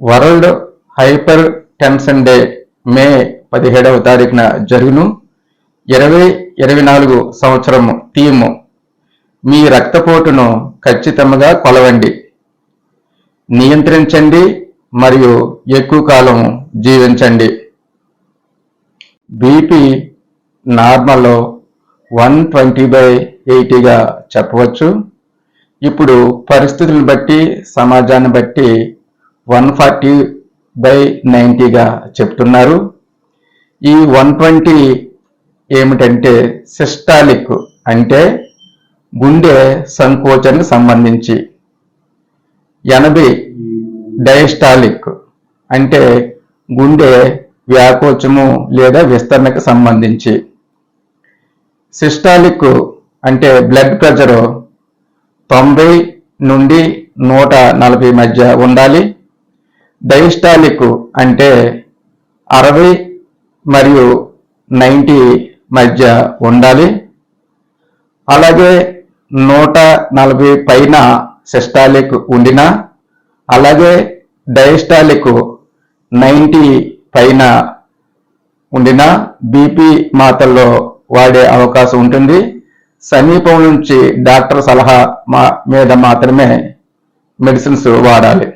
World hypertension day May పదిహేడవ తారీఖున జరుగును. ఇరవై ఇరవై నాలుగు సంవత్సరము థీము మీ రక్తపోటును ఖచ్చితంగా కొలవండి. నియంత్రించండి మరియు ఎక్కువ కాలం జీవించండి. BP normal one twenty by ఎయిటీగా చెప్పవచ్చు. ఇప్పుడు పరిస్థితులను బట్టి సమాజాన్ని బట్టి వన్ ఫార్టీ బై నైంటీగా చెప్తున్నారు. ఈ వన్ ట్వంటీ ఏమిటంటే సిస్టాలిక్ అంటే గుండె సంకోచానికి సంబంధించి. ఎనభై డైస్టాలిక్ అంటే గుండె వ్యాకోచము లేదా విస్తరణకు సంబంధించి. సిస్టాలిక్ అంటే బ్లడ్ ప్రెషరు తొంభై నుండి నూట నలభై మధ్య ఉండాలి. డైస్టాలిక్ అంటే అరవై మరియు నైంటీ మధ్య ఉండాలి. అలాగే నూట నలభై పైన సిస్టాలిక్ ఉండినా అలాగే డయస్టాలిక్ నైంటీ పైన ఉండినా బీపీ మాతల్లో వాడే అవకాశం ఉంటుంది. సమీపం నుంచి డాక్టర్ సలహా మా మీద మాత్రమే మెడిసిన్స్ వాడాలి.